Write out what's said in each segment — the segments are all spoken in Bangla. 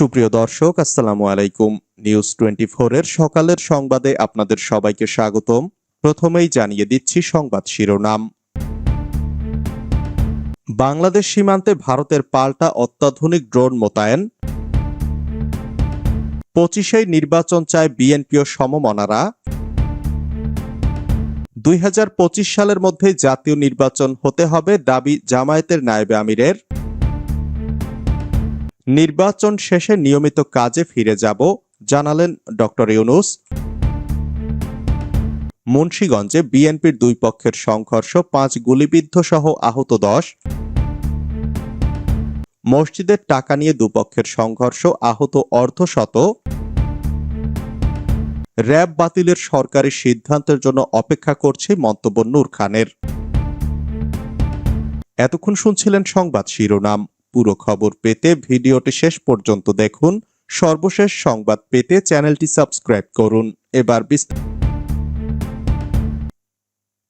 সুপ্রিয় দর্শক, আসসালামু আলাইকুম। নিউজ টোয়েন্টি এর সকালের সংবাদে আপনাদের সবাইকে স্বাগতম। প্রথমেই জানিয়ে দিচ্ছি সংবাদ শিরোনাম। বাংলাদেশ সীমান্তে ভারতের পাল্টা অত্যাধুনিক ড্রোন মোতায়েন। পঁচিশেই নির্বাচন চায় বিএনপি ও সমমনারা। দুই হাজার পঁচিশ সালের মধ্যে জাতীয় নির্বাচন হতে হবে দাবি জামায়াতের নায়েবে আমিরের। নির্বাচন শেষে নিয়মিত কাজে ফিরে যাব, জানালেন ডক্টর ইউনুস। মুন্সীগঞ্জে বিএনপির দুই পক্ষের সংঘর্ষ, পাঁচ গুলিবিদ্ধ সহ আহত দশ। মসজিদের টাকা নিয়ে দুপক্ষের সংঘর্ষ, আহত অর্ধশত র্যাব বাতিলের সরকারি সিদ্ধান্তের জন্য অপেক্ষা করছে মন্তব্য নূর খানের। এতক্ষণ শুনছিলেন সংবাদ শিরোনাম। পুরো খবর পেতে ভিডিওটি শেষ পর্যন্ত দেখুন। সর্বশেষ সংবাদ পেতে চ্যানেলটি সাবস্ক্রাইব করুন। এবার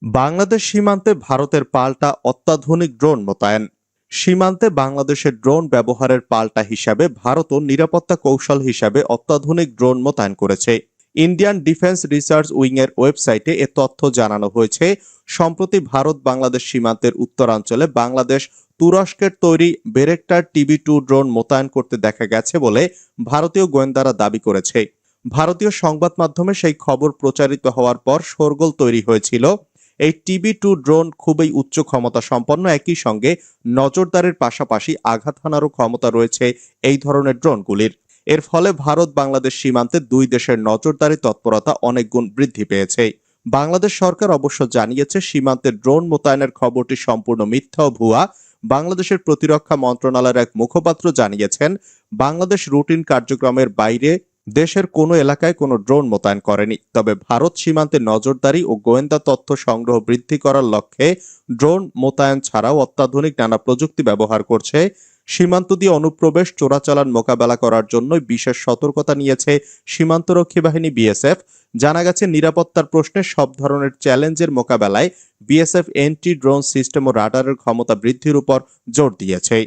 বাংলাদেশ সীমান্তে ভারতের পাল্টা অত্যাধুনিক ড্রোন মোতায়েন। সীমান্তে বাংলাদেশের ড্রোন ব্যবহারের পাল্টা হিসাবে ভারতও নিরাপত্তা কৌশল হিসাবে অত্যাধুনিক ড্রোন মোতায়েন করেছে। ইন্ডিয়ান ডিফেন্স রিসার্চ উইং এর ওয়েবসাইটে এ তথ্য জানানো হয়েছে। সম্প্রতি ভারত বাংলাদেশ সীমান্তের উত্তরাঞ্চলে বাংলাদেশ তুরস্কের তৈরি বেরেক্টার টিভি টু ড্রোন মোতায়েন করতে দেখা গেছে বলে ভারতীয় গোয়েন্দারা দাবি করেছে। ভারতীয় সংবাদ মাধ্যমে সেই খবর প্রচারিত হওয়ার পর শোরগোল তৈরি হয়েছিল। এই টিভি টু ড্রোন খুবই উচ্চ ক্ষমতা সম্পন্ন, একই সঙ্গে নজরদারির পাশাপাশি আঘাত হানারও ক্ষমতা রয়েছে এই ধরনের ড্রোনগুলির এর ফলে ভারত বাংলাদেশ সীমান্তে দুই দেশের নজরদারি তৎপরতা অনেক গুণ বৃদ্ধি পেয়েছে। বাংলাদেশ সরকার অবশ্য জানিয়েছে, সীমান্তে ড্রোন মোতায়েনের খবরটি সম্পূর্ণ মিথ্যা ও ভুয়া। বাংলাদেশের প্রতিরক্ষা মন্ত্রণালয়ের এক মুখপাত্র জানিয়েছেন, বাংলাদেশ রুটিন কার্যক্রমের বাইরে দেশের কোনো এলাকায় কোনো ড্রোন মোতায়েন করেনি। তবে ভারত সীমান্তে নজরদারি ও গোয়েন্দা তথ্য সংগ্রহ বৃদ্ধি করার লক্ষ্যে ড্রোন মোতায়েন ছাড়াও অত্যাধুনিক নানা প্রযুক্তি ব্যবহার করছে। সীমান্ত দিয়ে অনুপ্রবেশ, চোরাচালান মোকাবেলা করার জন্য বিশেষ সতর্কতা নিয়েছে সীমান্তরক্ষী বাহিনী বিএসএফ। জানা গেছে, নিরাপত্তার প্রশ্নে সব ধরনের চ্যালেঞ্জের মোকাবেলায় বিএসএফ এন্টি ড্রোন সিস্টেম ও রাডারের ক্ষমতা বৃদ্ধির উপর জোর দিয়েছে।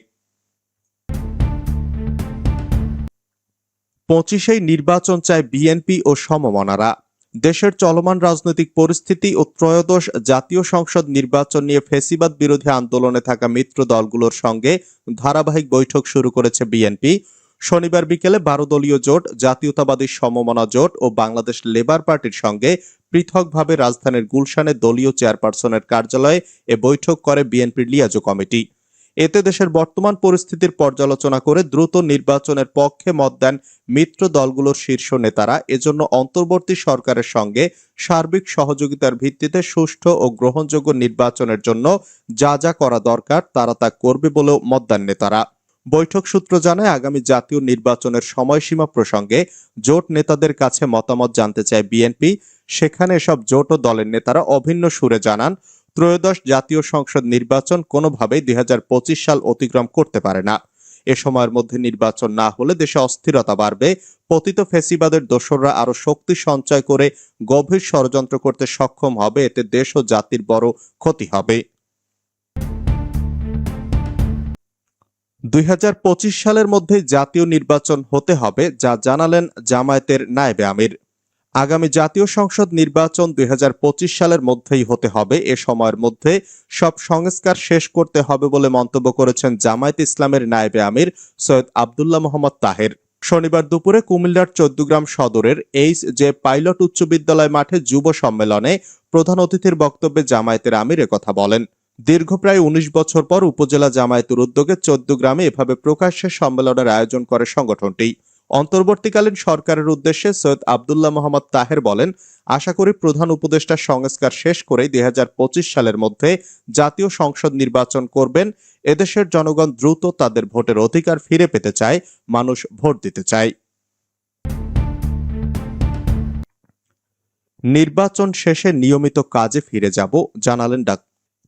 পঁচিশেই নির্বাচন চায় বিএনপি ও সমমনারা। দেশের চলমান রাজনৈতিক পরিস্থিতি ও ত্রয়োদশ জাতীয় সংসদ নির্বাচন নিয়ে ফেসিবাদ বিরোধী আন্দোলনে থাকা মিত্র দলগুলোর সঙ্গে ধারাবাহিক বৈঠক শুরু করেছে বিএনপি। শনিবার বিকেলে বারো দলীয় জোট, জাতীয়তাবাদী সমমনা জোট ও বাংলাদেশ লেবার পার্টির সঙ্গে পৃথকভাবে রাজধানীর গুলশানে দলীয় চেয়ারপারসনের কার্যালয়ে এ বৈঠক করে বিএনপির লিয়াজো কমিটি। এতে দেশের বর্তমান পরিস্থিতির পর্যালোচনা করে দ্রুত নির্বাচনের পক্ষে মত দেন মিত্র দলগুলোর শীর্ষ নেতারা। এজন্য অন্তর্বর্তী সরকারের সঙ্গে সার্বিক সহযোগিতার ভিত্তিতে সুষ্ঠু ও গ্রহণযোগ্য নির্বাচনের জন্য যা যা করা দরকার তারা তা করবে বলেও মত দেন নেতারা। বৈঠক সূত্র জানায়, আগামী জাতীয় নির্বাচনের সময়সীমা প্রসঙ্গে জোট নেতাদের কাছে মতামত জানতে চায় বিএনপি। সেখানে এসব জোট ও দলের নেতারা অভিন্ন সুরে জানান ত্রয়োদশ জাতীয় সংসদ নির্বাচন কোনোভাবেই দুই হাজার পঁচিশ সাল অতিক্রম করতে পারে না। এ সময়ের মধ্যে নির্বাচন না হলে দেশে অস্থিরতা বাড়বে। পতিত ফেসিবাদের দোসররা আরও শক্তি সঞ্চয় করে গভীর ষড়যন্ত্র করতে সক্ষম হবে। এতে দেশ ও জাতির বড় ক্ষতি হবে। দুই হাজার পঁচিশ সালের মধ্যে জাতীয় নির্বাচন হতে হবে, যা জানালেন জামায়াতের নায়েবে আমির। আগামী জাতীয় সংসদ নির্বাচন দুই হাজার পঁচিশ সালের মধ্যেই হতে হবে। এ সময়ের মধ্যে সব সংস্কার শেষ করতে হবে বলে মন্তব্য করেছেন জামায়াত ইসলামের নায়েবে আমির সৈয়দ আবদুল্লাহ মোহাম্মদ তাহের। শনিবার দুপুরে কুমিল্লার চৌদ্দগ্রাম সদরের এইচ যে পাইলট উচ্চ বিদ্যালয় মাঠে যুব সম্মেলনে প্রধান অতিথির বক্তব্যে জামায়াতের আমির কথা বলেন। দীর্ঘ প্রায় উনিশ বছর পর উপজেলা জামায়াতের উদ্যোগে চোদ্দ গ্রামে এভাবে প্রকাশ্যে সম্মেলনের আয়োজন করে সংগঠনটি। অন্তর্বর্তীকালীন সরকারের উদ্দেশ্যে সৈয়দ আবদুল্লাহ মোহাম্মদ তাহের বলেন, আশা করি প্রধান উপদেষ্টার সংস্কার শেষ করে দুই হাজার পঁচিশ সালের মধ্যে জাতীয় সংসদ নির্বাচন করবেন। এদেশের জনগণ দ্রুত তাদের ভোটের অধিকার ফিরে পেতে চায়, মানুষ ভোট দিতে চায়। নির্বাচন শেষে নিয়মিত কাজে ফিরে যাব, জানালেন ডাক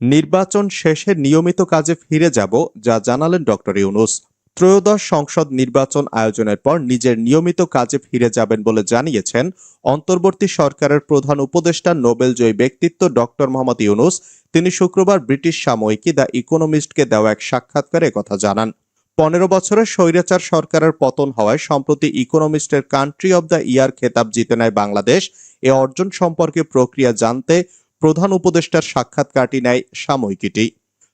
নির্বাচন শেষে নিয়মিত কাজে ফিরে যাব, যা জানালেন ডক্টর ইউনুস। ত্রয়োদশ সংসদ নির্বাচন আয়োজনের পর নিজের নিয়মিত কাজে ফিরে যাবেন বলে জানিয়েছেন অন্তর্বর্তী সরকারের প্রধান উপদেষ্টা নোবেলজয়ী ব্যক্তিত্ব ডক্টর মোহাম্মদ ইউনুস। তিনি শুক্রবার ব্রিটিশ সাময়িকী দ্য ইকোনমিস্টকে দেওয়া এক সাক্ষাৎকারে কথা জানান। পনেরো বছরের স্বৈরাচার সরকারের পতন হওয়ায় সম্প্রতি ইকোনমিস্টের কান্ট্রি অব দ্য ইয়ার খেতাব জিতে নেয় বাংলাদেশ। এ অর্জন সম্পর্কে প্রক্রিয়া জানতে প্রধান উপদেষ্টার সাক্ষাৎকারটি নেয় সাময়িকীটি।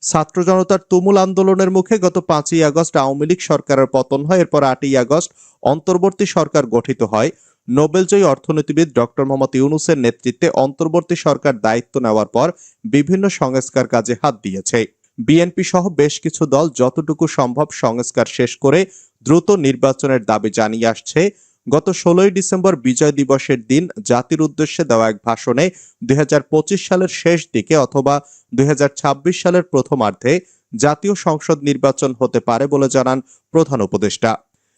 ছাত্র জনতার তুমুল আন্দোলনের মুখে গত পাঁচই আগস্ট আওয়ামী লীগ সরকারের পতন হয়। এরপর আটই আগস্ট অন্তর্বর্তী সরকার গঠিত হয়। নোবেলজয়ী অর্থনীতিবিদ ডক্টর মোহাম্মদ ইউনুসের নেতৃত্বে অন্তর্বর্তী সরকার দায়িত্ব নেওয়ার পর বিভিন্ন সংস্কার কাজে হাত দিয়েছে। বিএনপি সহ বেশ কিছু দল যতটুকু সম্ভব সংস্কার শেষ করে দ্রুত নির্বাচনের দাবি জানিয়ে আসছে। গত ষোলোই ডিসেম্বর বিজয় দিবসের দিন জাতির উদ্দেশ্যে দেওয়া এক ভাষণে দুই হাজার পঁচিশ সালের শেষ দিকে অথবা দুই হাজার ছাব্বিশ সালের প্রথমার্ধে জাতীয় সংসদ নির্বাচন হতে পারে বলে জানান প্রধান উপদেষ্টা।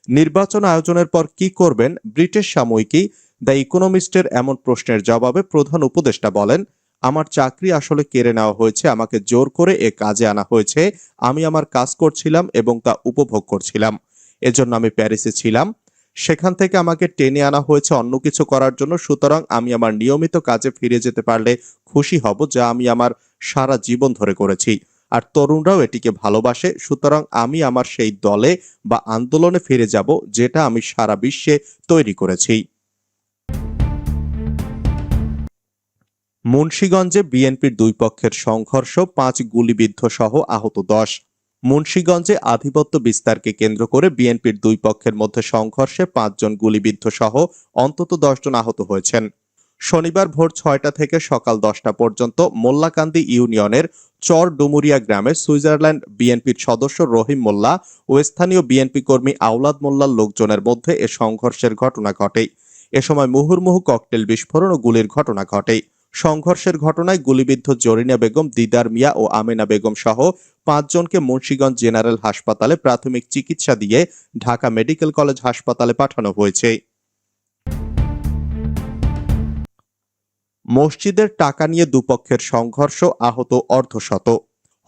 নির্বাচন আয়োজনের পর কি করবেন? ব্রিটিশ সাময়িকী দ্য ইকোনমিস্টের এমন প্রশ্নের জবাবে প্রধান উপদেষ্টা বলেন, আমার চাকরি আসলে কেড়ে নেওয়া হয়েছে, আমাকে জোর করে এ কাজে আনা হয়েছে, আমি আমার কাজ করছিলাম এবং তা উপভোগ করছিলাম। এজন্য আমি প্যারিসে ছিলাম সেখান থেকে আমাকে টেনে আনা হয়েছে অন্য কিছু করার জন্য, সুতরাং আমি আমার নিয়মিত কাজে ফিরে যেতে পারলে খুশি হব, যা আমি আমার সারা জীবন ধরে করেছি। আর তরুণরাও এটিকে ভালোবাসে, সুতরাং আমি আমার সেই দলে বা আন্দোলনে ফিরে যাব, যেটা আমি সারা বিশ্বে তৈরি করেছি। মুন্সীগঞ্জে বিএনপির দুই পক্ষের সংঘর্ষ, পাঁচ গুলিবিদ্ধ সহ আহত দশ। মুন্সীগঞ্জে আধিপত্য বিস্তারকে কেন্দ্র করে বিএনপির দুই পক্ষের মধ্যে সংঘর্ষে পাঁচজন গুলিবিদ্ধ সহ অন্তত দশজন আহত হয়েছেন। শনিবার ভোর ছয়টা থেকে সকাল দশটা পর্যন্ত মোল্লাকান্দি ইউনিয়নের চর ডুমুরিয়া গ্রামে সুইজারল্যান্ড বিএনপির সদস্য রহিম মোল্লা ও স্থানীয় বিএনপি কর্মী আওলাদ মোল্লার লোকজনের মধ্যে এ সংঘর্ষের ঘটনা ঘটে। এ সময় মুহুর্মুহু ককটেল বিস্ফোরণ ও গুলির ঘটনা ঘটে। সংঘর্ষের ঘটনায় গুলিবিদ্ধ জরিনা বেগম, দিদার মিয়া ও আমেনা বেগম সহ পাঁচজনকে মুন্সীগঞ্জ জেনারেল হাসপাতালে প্রাথমিক চিকিৎসা দিয়ে ঢাকা মেডিকেল কলেজ হাসপাতালে পাঠানো হয়েছে। মসজিদের টাকা নিয়ে দুপক্ষের সংঘর্ষ আহত অর্ধশত।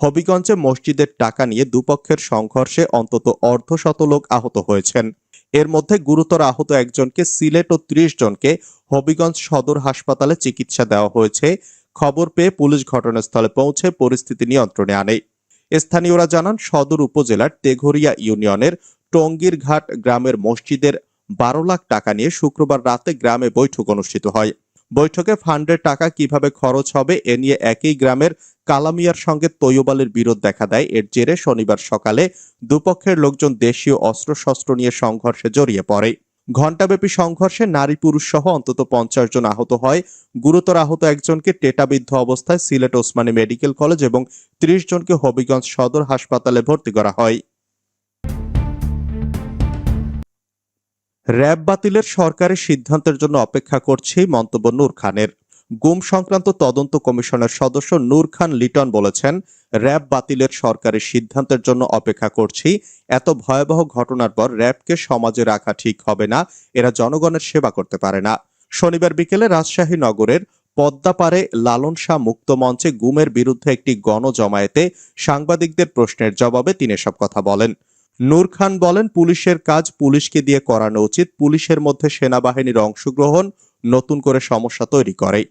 হবিগঞ্জে মসজিদের টাকা নিয়ে দুপক্ষের সংঘর্ষে অন্তত অর্ধশত লোক আহত হয়েছেন। এর মধ্যে গুরুতর আহত একজনকে সিলেট ও ত্রিশ জনকে হবিগঞ্জ সদর হাসপাতালে চিকিৎসা দেওয়া হয়েছে। খবর পেয়ে পুলিশ ঘটনাস্থলে পৌঁছে পরিস্থিতি নিয়ন্ত্রণে আনে। স্থানীয়রা জানান, সদর উপজেলার তেঘরিয়া ইউনিয়নের টঙ্গীর ঘাট গ্রামের মসজিদের বারো লাখ টাকা নিয়ে শুক্রবার রাতে গ্রামে বৈঠক অনুষ্ঠিত হয়। বৈঠকে ফান্ডের টাকা কীভাবে খরচ হবে এ নিয়ে একই গ্রামের কালামিয়ার সঙ্গে তৈয়বালের বিরোধ দেখা দেয়। এর জেরে শনিবার সকালে দুপক্ষের লোকজন দেশীয় অস্ত্রশস্ত্র নিয়ে সংঘর্ষে জড়িয়ে পড়ে। ঘণ্টাব্যাপী সংঘর্ষে নারী পুরুষ সহ অন্তত পঞ্চাশ জন আহত হয়। গুরুতর আহত একজনকে টেটাবিদ্ধ অবস্থায় সিলেট ওসমানী মেডিকেল কলেজ এবং ত্রিশ জনকে হবিগঞ্জ সদর হাসপাতালে ভর্তি করা হয়। র্যাব বাতিলের সরকারের সিদ্ধান্তের জন্য অপেক্ষা করছি মন্তব্য নূর খানের। গুম সংক্রান্ত তদন্ত কমিশনের সদস্য নূর খান লিটন বলেছেন, র্যাব বাতিলের সরকারের সিদ্ধান্তের জন্য অপেক্ষা করছি। এত ভয়াবহ ঘটনার পর র্যাবকে সমাজে রাখা ঠিক হবে না, এরা জনগণের সেবা করতে পারে না। শনিবার বিকেলে রাজশাহী নগরের পদ্মাপাড়ে লালন শাহ মুক্ত মঞ্চে গুমের বিরুদ্ধে একটি গণজমায়েতে সাংবাদিকদের প্রশ্নের জবাবে তিনি এসব কথা বলেন। নূর খান বলেন, পুলিশের কাজ পুলিশকে দিয়ে করানো উচিত। পুলিশের মধ্যে সেনাবাহিনীর অংশগ্রহণ নতুন করে সমস্যা তৈরি করে